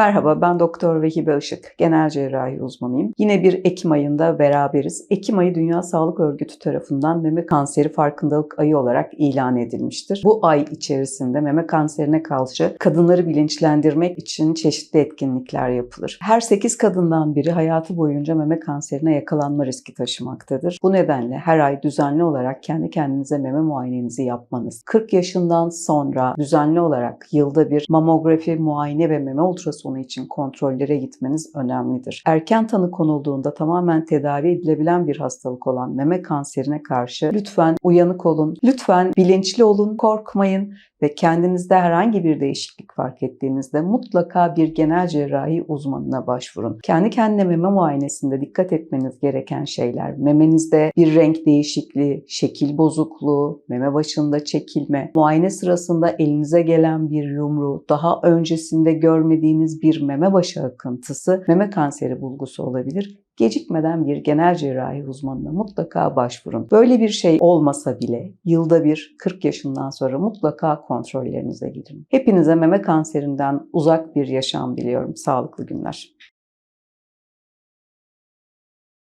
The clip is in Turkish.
Merhaba, ben Doktor Vehibe Işık, genel cerrahi uzmanıyım. Yine bir Ekim ayında beraberiz. Ekim ayı Dünya Sağlık Örgütü tarafından meme kanseri farkındalık ayı olarak ilan edilmiştir. Bu ay içerisinde meme kanserine karşı kadınları bilinçlendirmek için çeşitli etkinlikler yapılır. Her 8 kadından biri hayatı boyunca meme kanserine yakalanma riski taşımaktadır. Bu nedenle her ay düzenli olarak kendi kendinize meme muayenenizi yapmanız, 40 yaşından sonra düzenli olarak yılda bir mamografi, muayene ve meme ultrasonu için kontrollere gitmeniz önemlidir. Erken tanı konulduğunda tamamen tedavi edilebilen bir hastalık olan meme kanserine karşı lütfen uyanık olun, lütfen bilinçli olun, korkmayın ve kendinizde herhangi bir değişiklik fark ettiğinizde mutlaka bir genel cerrahi uzmanına başvurun. Kendi kendine meme muayenesinde dikkat etmeniz gereken şeyler, memenizde bir renk değişikliği, şekil bozukluğu, meme başında çekilme, muayene sırasında elinize gelen bir yumru, daha öncesinde görmediğiniz bir meme başı akıntısı meme kanseri bulgusu olabilir gecikmeden bir genel cerrahi uzmanına mutlaka başvurun. Böyle bir şey olmasa bile yılda bir 40 yaşından sonra mutlaka kontrollerinize girin. Hepinize meme kanserinden uzak bir yaşam diliyorum. Sağlıklı günler.